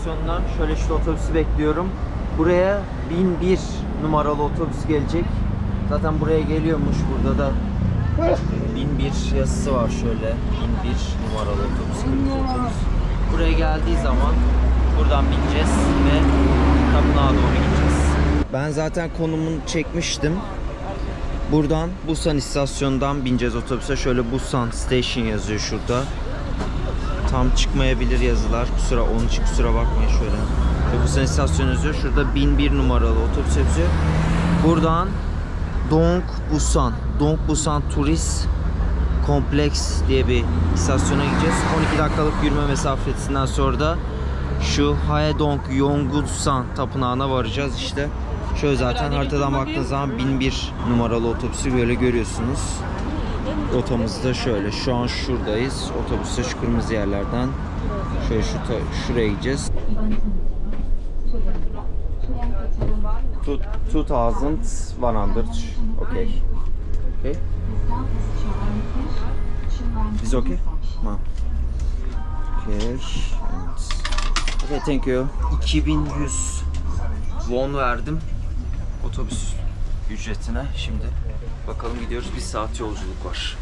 Busan istasyonundan şöyle şu otobüsü bekliyorum. Buraya 1001 numaralı otobüs gelecek. Zaten buraya geliyormuş. Burada da 1001 yazısı var şöyle. 1001 numaralı otobüs, otobüs. Buraya geldiği zaman buradan bineceğiz ve tapınağa doğru gideceğiz. Ben zaten konumunu çekmiştim. Buradan Busan istasyonundan bineceğiz otobüse. Şöyle Busan Station yazıyor şurada. Tam çıkmayabilir yazılar. Kusura onun için kusura bakmayın şöyle. Busan istasyonu yazıyor. Şurada 1001 numaralı otobüs yazıyor. Buradan Dong Busan, Dong Busan Turist Kompleks diye bir istasyona gideceğiz. 12 dakikalık yürüme mesafesinden sonra da şu Haedong Yongulsan tapınağına varacağız işte. Şöyle zaten haritadan baktığınız zaman 1001 numaralı otobüsü böyle görüyorsunuz. Rotamız da şöyle. Şu an şuradayız. Otobüste şu kırmızı yerlerden şöyle şu şuraya gideceğiz. Two- 2100 okay. Okay. Is okay? Ha. Okay. Okay, thank you. 2100 won verdim otobüs ücretine. Şimdi bakalım gidiyoruz. Bir saat yolculuk var.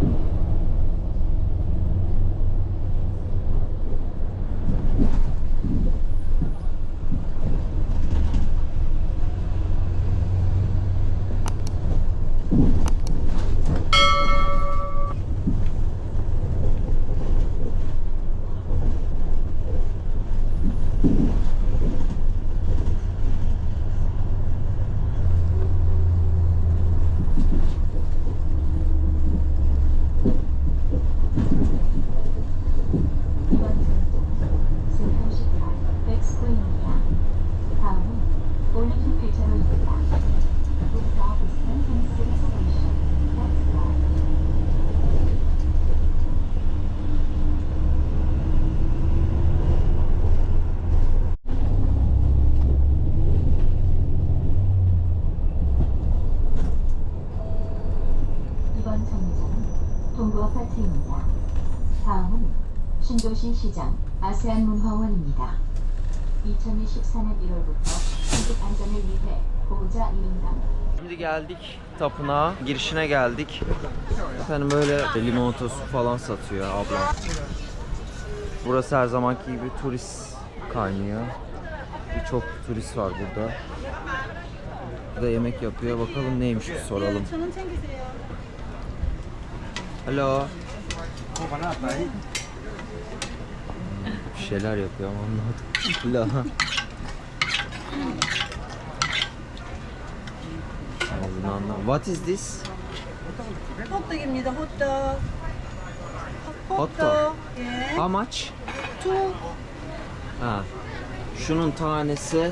신도시 시장 아세안 문화원입니다. 2024년 1월부터 한국 안전을 위해 보호자 1인당 Şimdi geldik tapınağa, girişine geldik. Efendim böyle limonata su falan satıyor ablam. Burası her zamanki gibi turist kaynıyor. Birçok turist var burada. Burada yemek yapıyor. Bakalım neymiş bir soralım. Hello. Bir şeyler yapıyor ama anlamadım. La. Ağzını anlamadım. What is this? 호떡입니다. 호떡. 호떡. 예. How much? 투. Ha. Şunun tanesi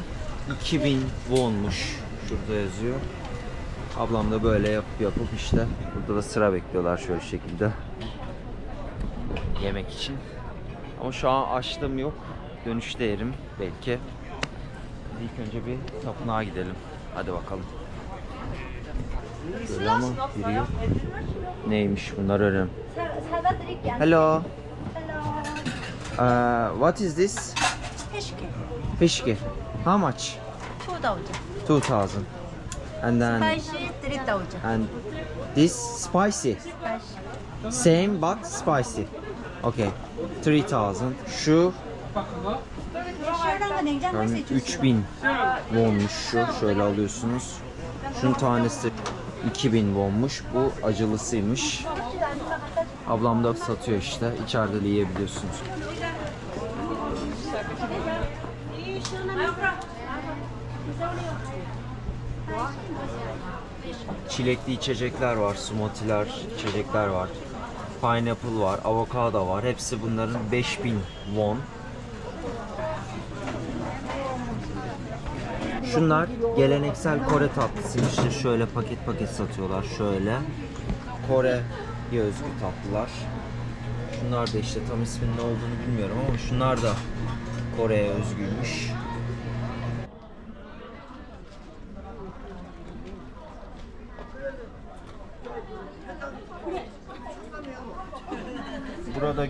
2000 wonmuş. Şurada yazıyor. Ablam da böyle yapıp yapıp işte. Burada da sıra bekliyorlar şöyle şekilde. Yemek için. Ama şu an açlığım yok. Dönüşte yerim belki. İlk önce bir tapınağa gidelim. Hadi bakalım. Şöyle ama biri yok. Neymiş bunlar öğrenim. Hello. Uh, what is this? Peşke. Peşke. How much? 2000. 2000. And then spicy 3000. And this spicy. Spicy. Same but spicy. Okay. 3000. Şu yani 3000 wonmuş şu. Şöyle alıyorsunuz. Şunun tanesi 2000 wonmuş. Bu acılısıymış. Ablam da satıyor işte. İçeride de yiyebiliyorsunuz. Çilekli içecekler var, smoothiler, içecekler var. Pineapple var, avokado var. Hepsi bunların 5000 won. Şunlar geleneksel Kore tatlısıymış. İşte şöyle paket paket satıyorlar. Şöyle. Kore'ye özgü tatlılar. Şunlar da işte tam isminin ne olduğunu bilmiyorum ama şunlar da Kore'ye özgüymüş.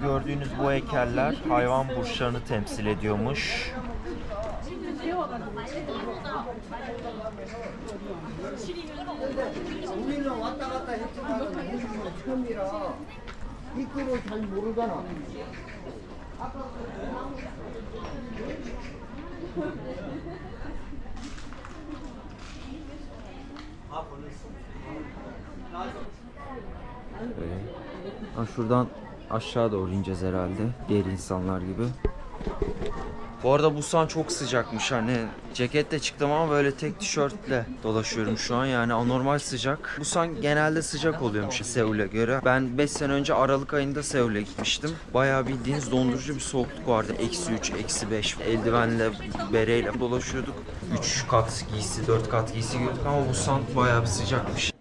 Gördüğünüz bu heykeller hayvan burçlarını temsil ediyormuş. Ee, şuradan aşağı doğru ineceğiz herhalde. Diğer insanlar gibi. Bu arada Busan çok sıcakmış hani ceketle çıktım ama böyle tek tişörtle dolaşıyorum şu an yani anormal sıcak. Busan genelde sıcak oluyormuş Seul'e göre. Ben 5 sene önce Aralık ayında Seul'e gitmiştim. Bayağı bildiğiniz dondurucu bir soğukluk vardı. Eksi 3, eksi 5 eldivenle, bereyle dolaşıyorduk. 3 kat giysi, 4 kat giysi giyiyorduk ama Busan bayağı bir sıcakmış.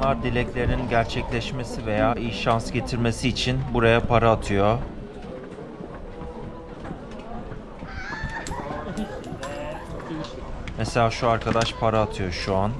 İnsanlar dileklerinin gerçekleşmesi veya iyi şans getirmesi için buraya para atıyor. Mesela şu arkadaş para atıyor şu an.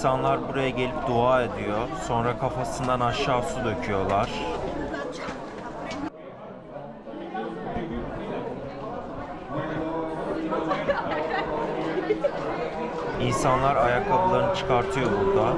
İnsanlar buraya gelip dua ediyor. Sonra kafasından aşağı su döküyorlar. İnsanlar ayakkabılarını çıkartıyor burada.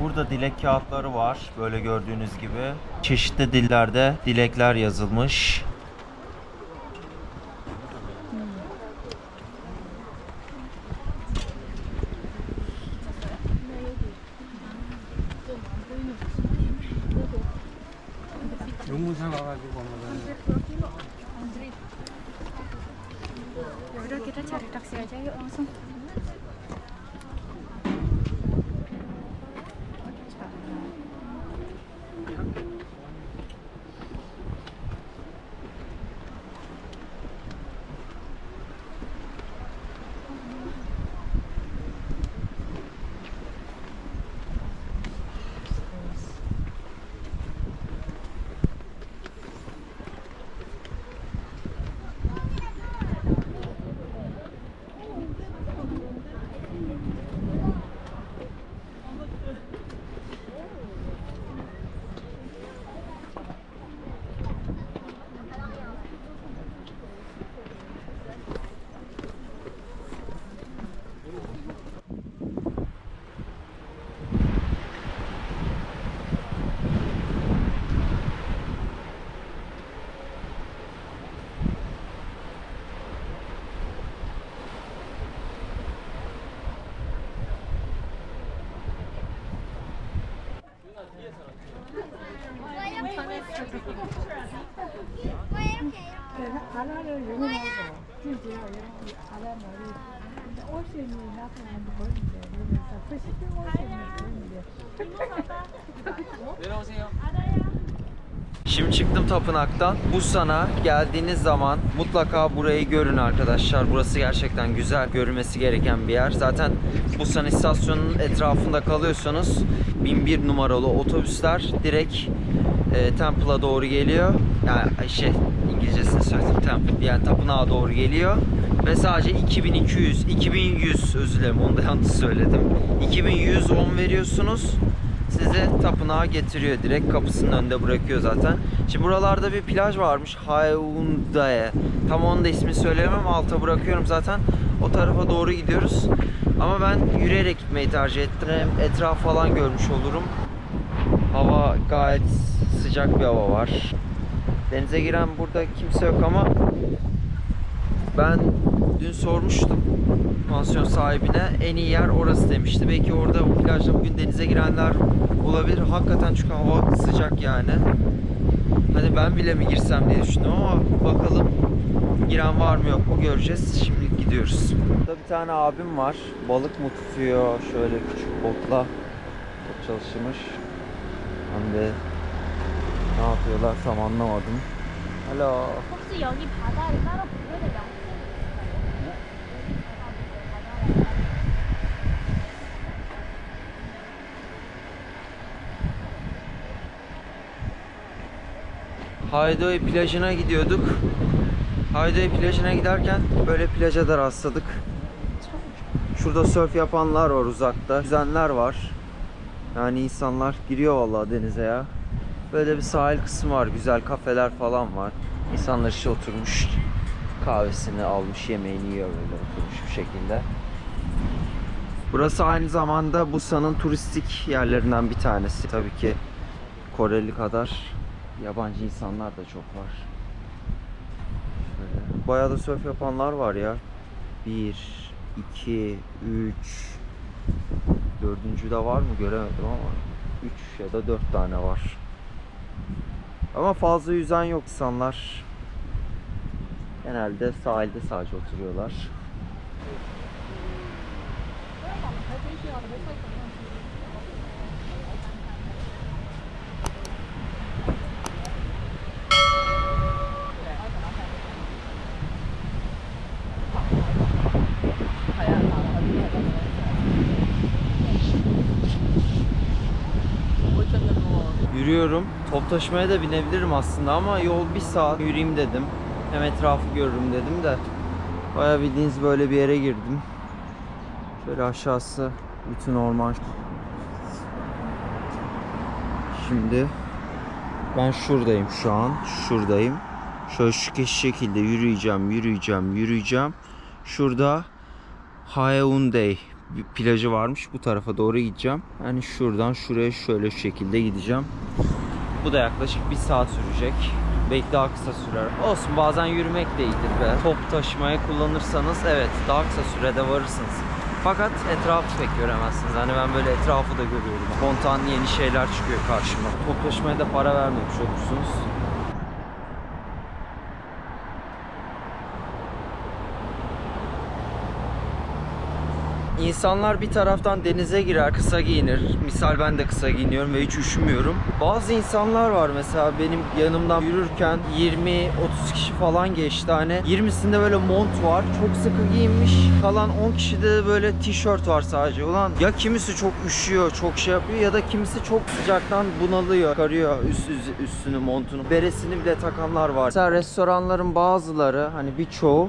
Burada dilek kağıtları var. Böyle gördüğünüz gibi. Çeşitli dillerde dilekler yazılmış. 용문사 가가지고 오늘은. 여러 개다 자리 닥쳐야죠. 요 Şimdi çıktım tapınaktan. Busan'a geldiğiniz zaman mutlaka burayı görün arkadaşlar. Burası gerçekten güzel, görülmesi gereken bir yer. Zaten Busan istasyonunun etrafında kalıyorsanız 1001 numaralı otobüsler direkt e, Temple'a doğru geliyor. Yani şey İngilizcesini söyledim Temple. Yani tapınağa doğru geliyor. Ve sadece 2200, 2100 özür dilerim onu da yanlış söyledim. 2110 veriyorsunuz sizi tapınağa getiriyor. Direkt kapısının önünde bırakıyor zaten. Şimdi buralarda bir plaj varmış. Haeundae. Tam onun da ismini söyleyemem. Alta bırakıyorum zaten. O tarafa doğru gidiyoruz. Ama ben yürüyerek gitmeyi tercih ettim. Hem etraf falan görmüş olurum. Hava gayet sıcak bir hava var. Denize giren burada kimse yok ama ben dün sormuştum pansiyon sahibine en iyi yer orası demişti. Belki orada o plajda bugün denize girenler olabilir. Hakikaten çünkü hava sıcak yani. Hani ben bile mi girsem diye düşündüm ama bakalım giren var mı yok mu göreceğiz. Şimdi gidiyoruz. Burada bir tane abim var. Balık mı tutuyor şöyle küçük botla. Çalışmış. Hem de ne yapıyorlar tam anlamadım. Alo. 혹시 여기 바다를 따로 보면 되나요? Haydoy plajına gidiyorduk. Haydoy plajına giderken böyle plaja da rastladık. Şurada surf yapanlar var uzakta. Yüzenler var. Yani insanlar giriyor vallahi denize ya. Böyle bir sahil kısmı var. Güzel kafeler falan var. İnsanlar işte oturmuş. Kahvesini almış, yemeğini yiyor böyle oturmuş bir şekilde. Burası aynı zamanda Busan'ın turistik yerlerinden bir tanesi. Tabii ki Koreli kadar yabancı insanlar da çok var. Şöyle. Bayağı da surf yapanlar var ya. 1, 2, 3, dördüncü de var mı göremedim ama 3 ya da 4 tane var. Ama fazla yüzen yok insanlar. Genelde sahilde sadece oturuyorlar. Yürüyorum. Top taşımaya da binebilirim aslında ama yol bir saat yürüyeyim dedim. Hem etrafı görürüm dedim de. Bayağı bildiğiniz böyle bir yere girdim. Şöyle aşağısı bütün orman. Şimdi ben şuradayım şu an. Şuradayım. Şöyle şu şekilde yürüyeceğim, yürüyeceğim, yürüyeceğim. Şurada Haeundae bir plajı varmış. Bu tarafa doğru gideceğim. Yani şuradan şuraya şöyle şu şekilde gideceğim. Bu da yaklaşık bir saat sürecek. Belki daha kısa sürer. Olsun bazen yürümek de iyidir be. Top taşımaya kullanırsanız evet daha kısa sürede varırsınız. Fakat etrafı pek göremezsiniz. Hani ben böyle etrafı da görüyorum. Spontan yeni şeyler çıkıyor karşıma. Top taşımaya da para vermemiş olursunuz. İnsanlar bir taraftan denize girer, kısa giyinir. Misal ben de kısa giyiniyorum ve hiç üşümüyorum. Bazı insanlar var mesela benim yanımdan yürürken 20-30 kişi falan geçti hani. 20'sinde böyle mont var, çok sıkı giyinmiş. Kalan 10 kişide böyle tişört var sadece. Ulan ya kimisi çok üşüyor, çok şey yapıyor ya da kimisi çok sıcaktan bunalıyor. Çıkarıyor üst, üst- üstünü, montunu. Beresini bile takanlar var. Mesela restoranların bazıları hani birçoğu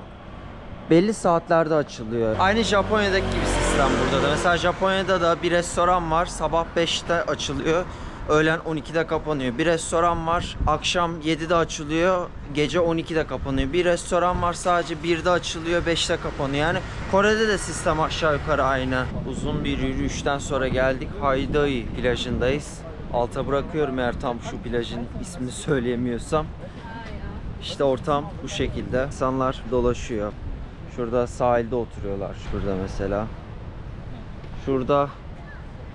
belli saatlerde açılıyor. Aynı Japonya'daki gibi sistem burada da. Mesela Japonya'da da bir restoran var. Sabah 5'te açılıyor. Öğlen 12'de kapanıyor. Bir restoran var. Akşam 7'de açılıyor. Gece 12'de kapanıyor. Bir restoran var sadece 1'de açılıyor. 5'te kapanıyor. Yani Kore'de de sistem aşağı yukarı aynı. Uzun bir yürüyüşten sonra geldik. Haidai plajındayız. Alta bırakıyorum eğer tam şu plajın ismini söyleyemiyorsam. İşte ortam bu şekilde. İnsanlar dolaşıyor. Şurada sahilde oturuyorlar. Şurada mesela. Şurada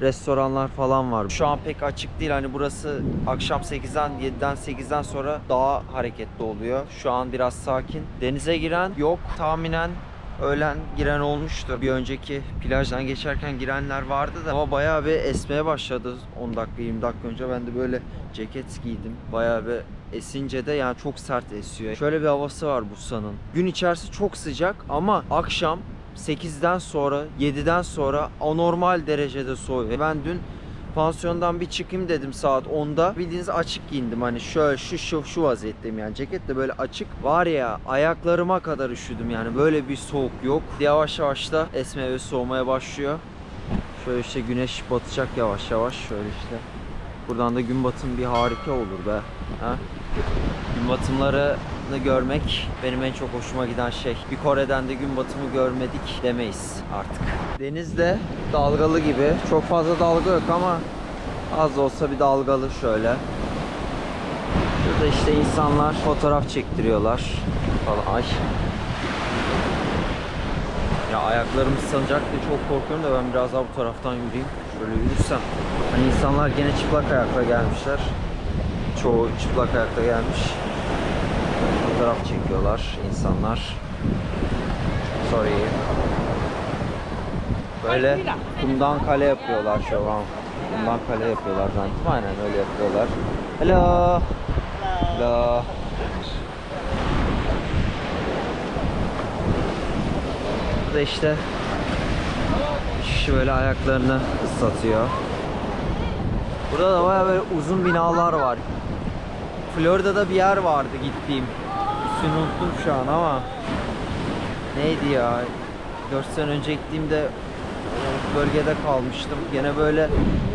restoranlar falan var. Şu an pek açık değil. Hani burası akşam 8'den 7'den 8'den sonra daha hareketli oluyor. Şu an biraz sakin. Denize giren yok. Tahminen öğlen giren olmuştur. Bir önceki plajdan geçerken girenler vardı da ama bayağı bir esmeye başladı 10 dakika 20 dakika önce. Ben de böyle ceket giydim. Bayağı bir esince de yani çok sert esiyor. Şöyle bir havası var Bursa'nın. Gün içerisi çok sıcak ama akşam 8'den sonra 7'den sonra anormal derecede soğuyor. Ben dün pansiyondan bir çıkayım dedim saat 10'da. Bildiğiniz açık giyindim hani şöyle şu şu şu vaziyetteyim yani ceket de böyle açık. Var ya ayaklarıma kadar üşüdüm yani böyle bir soğuk yok. Yavaş yavaş da esmeye ve soğumaya başlıyor. Şöyle işte güneş batacak yavaş yavaş şöyle işte. Buradan da gün batımı bir harika olur be. Ha? Gün batımlarını görmek benim en çok hoşuma giden şey. Bir Kore'den de gün batımı görmedik demeyiz artık. Deniz de dalgalı gibi. Çok fazla dalga yok ama az da olsa bir dalgalı şöyle. Burada işte insanlar fotoğraf çektiriyorlar falan. Ay. Ya ayaklarım ıslanacak diye çok korkuyorum da ben biraz daha bu taraftan yürüyeyim. Şöyle yürürsem. Hani insanlar gene çıplak ayakla gelmişler. Çoğu çıplak ayakla gelmiş. Fotoğraf çekiyorlar insanlar. Sorry. Böyle kumdan kale yapıyorlar şu an. Kumdan kale yapıyorlar zannettim. Aynen öyle yapıyorlar. Hello. Hello. Burada işte kişi böyle ayaklarını ıslatıyor. Burada da baya böyle uzun binalar var. Florida'da bir yer vardı gittiğim. İsmini unuttum şu an ama neydi ya? 4 sene önce gittiğimde bölgede kalmıştım. Gene böyle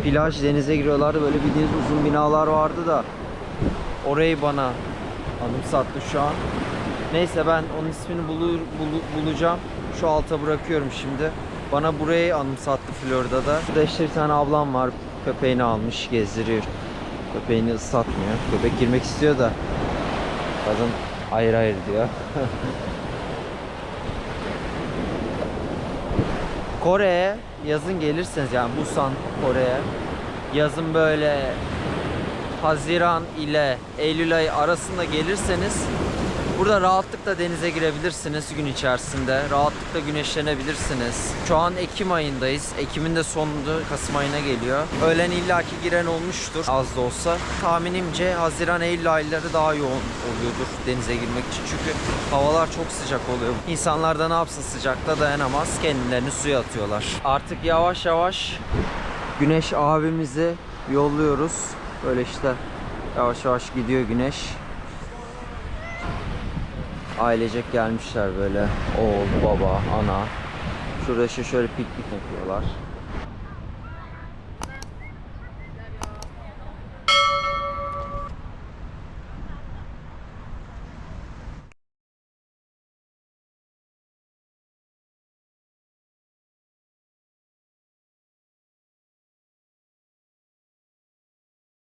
plaj denize giriyorlardı. Böyle bildiğiniz uzun binalar vardı da orayı bana anımsattı şu an. Neyse ben onun ismini bulur, bulu- bulacağım. Şu alta bırakıyorum şimdi. Bana burayı anımsattı Florida'da. Burada işte bir tane ablam var. Köpeğini almış gezdiriyor. Köpeğini ıslatmıyor. Köpek girmek istiyor da kadın hayır hayır diyor. Kore'ye yazın gelirseniz yani Busan Kore'ye yazın böyle Haziran ile Eylül ayı arasında gelirseniz burada rahatlıkla denize girebilirsiniz gün içerisinde. Rahatlıkla güneşlenebilirsiniz. Şu an Ekim ayındayız. Ekim'in de sonunda Kasım ayına geliyor. Öğlen illaki giren olmuştur az da olsa. Tahminimce Haziran Eylül ayları daha yoğun oluyordur denize girmek için. Çünkü havalar çok sıcak oluyor. İnsanlar da ne yapsın sıcakta dayanamaz. Kendilerini suya atıyorlar. Artık yavaş yavaş Güneş abimizi yolluyoruz. Böyle işte yavaş yavaş gidiyor güneş. Ailecek gelmişler böyle. Oğul, baba, ana. Şurada şöyle piknik yapıyorlar.